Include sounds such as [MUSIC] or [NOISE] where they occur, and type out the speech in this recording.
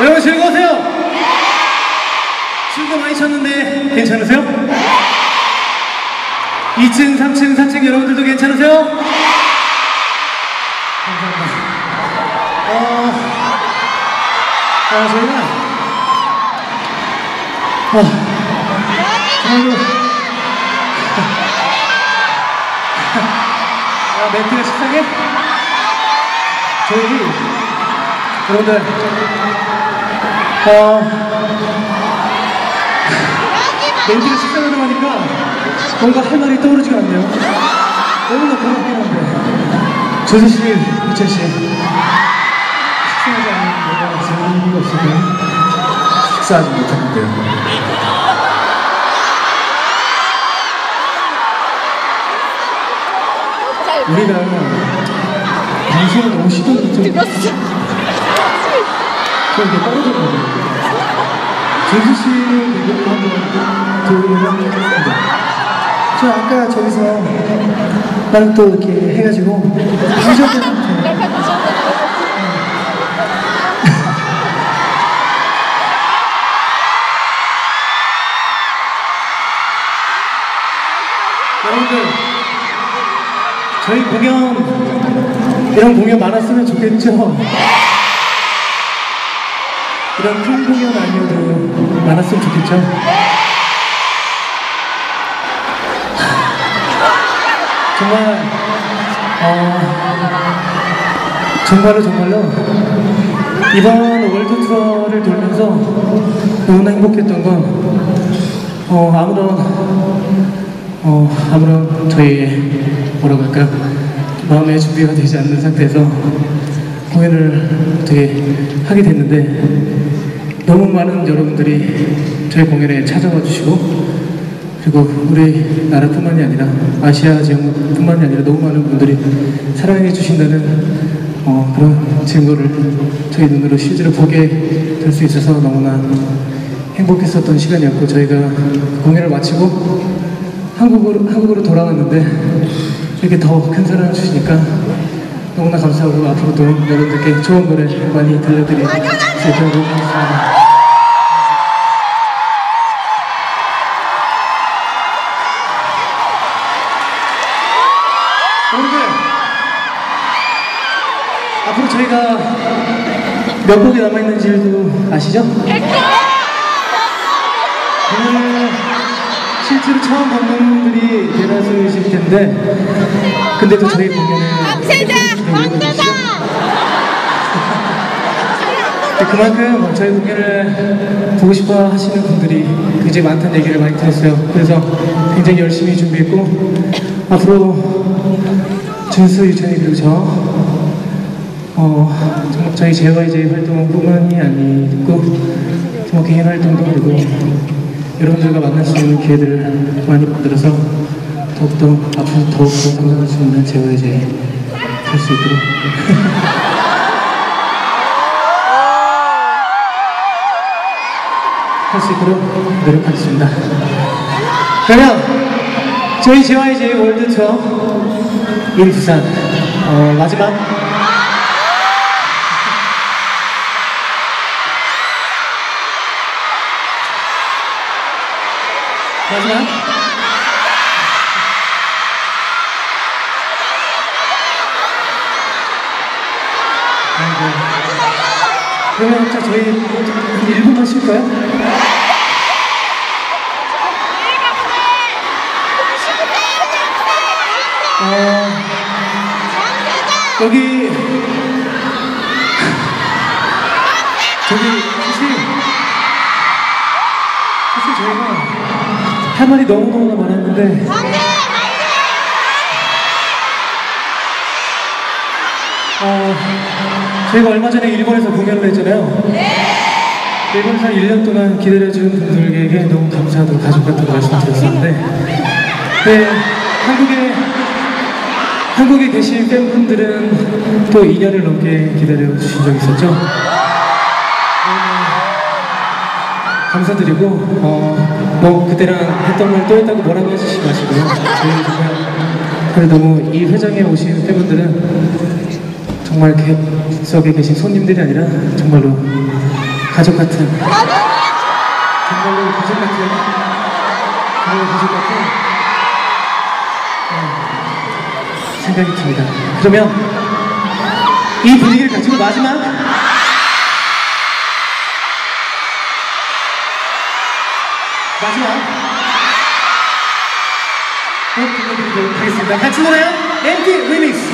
여러분 즐거우세요? 춤도 많이 췄는데 괜찮으세요? 2층, 3층, 4층 여러분들도 괜찮으세요? 감사합니다. 어, 아, 저희가, 어, 그래도, 아, 멘트가 식상해? 저희, 여러분들, 어, 멘트가 식상하다고 하니까 뭔가 할 말이 떠오르지가 않네요. 너무나 고맙긴 한데. 조수 씨, 유천 씨. 식사하지 않는 내가 재미가 없으면 식사하지 못하는데요. 우리가 방송을 너무 시도를 좀 좀 이렇게 떨어졌거든요. 조수 씨는 이거 한번 들으면 좋겠습니다. 저 아까 저기서 나랑 또 이렇게 해가지고 디저트한테 여러분들 저희 공연 이런 공연 많았으면 좋겠죠? 이런 큰 공연 아니어도 많았으면 좋겠죠? 정말 어, 정말로 정말로 이번 월드 투어를 돌면서 너무나 행복했던 건 어, 아무런 어, 아무런 저희 뭐라고 할까요 마음의 준비가 되지 않는 상태에서 공연을 어떻게 하게 됐는데 너무 많은 여러분들이 저희 공연에 찾아와 주시고 그리고 우리나라뿐만이 아니라 아시아 지역뿐만이 아니라 너무 많은 분들이 사랑해 주신다는 어, 그런 증거를 저희 눈으로 실제로 보게 될 수 있어서 너무나 행복했었던 시간이었고 저희가 공연을 마치고 한국으로, 한국으로 돌아왔는데 이렇게 더 큰 사랑을 주시니까 너무나 감사하고 앞으로도 여러분들께 좋은 노래 많이 수 있도록 하겠습니다. 앞으로 저희가 몇 곡이 남아있는지도 아시죠? 오늘 실제로 처음 보는 분들이 대다수이실 텐데 근데도 저희 공연을! 밤새자! 네, 그만큼 저희 공연을 보고 싶어 하시는 분들이 굉장히 많다는 얘기를 많이 들었어요. 그래서 굉장히 열심히 준비했고, 앞으로 준수, 유찬이 그리고 저, 어, 저희 JYJ 활동뿐만이 아니고, 정말 개인 활동도 그리고 여러분들과 만날 수 있는 기회들을 많이 만들어서 더욱더 앞으로 더욱더 건강할 수 있는 JYJ 될수 있도록 [LAUGHS] 할 수 있도록 노력하겠습니다. 그러면 저희 JYJ 월드 투어 인 부산 어, 마지막 마지막. 그러면 자 저희 1분만 쉴까요? 어, 여기 저기 사실 사실 저희가 할 말이 너무너무 많았는데 어, 저희가 얼마 전에 일본에서 공연을 했잖아요. 일본에서 한 1년 동안 기다려준 분들에게 너무 감사하다고 가족 같은 말씀드렸었는데 네, 한국에 한국에 계신 팬분들은 또 2년을 넘게 기다려 주신 적이 있었죠. 감사드리고 어, 뭐 그때랑 했던 말또 했다고 뭐라고 해주시지 마시고요. 저희 정말 그래 너무 이 회장에 오신 팬분들은 정말 객석에 계신 손님들이 아니라 정말로 가족 같은 정말로 가족 같은 정말로 가족 같은 어, 생각이 듭니다. 그러면 이 분위기를 가지고 마지막 마지막 곡 들려드리도록 하겠습니다. 같이 노래요. MT 리믹스.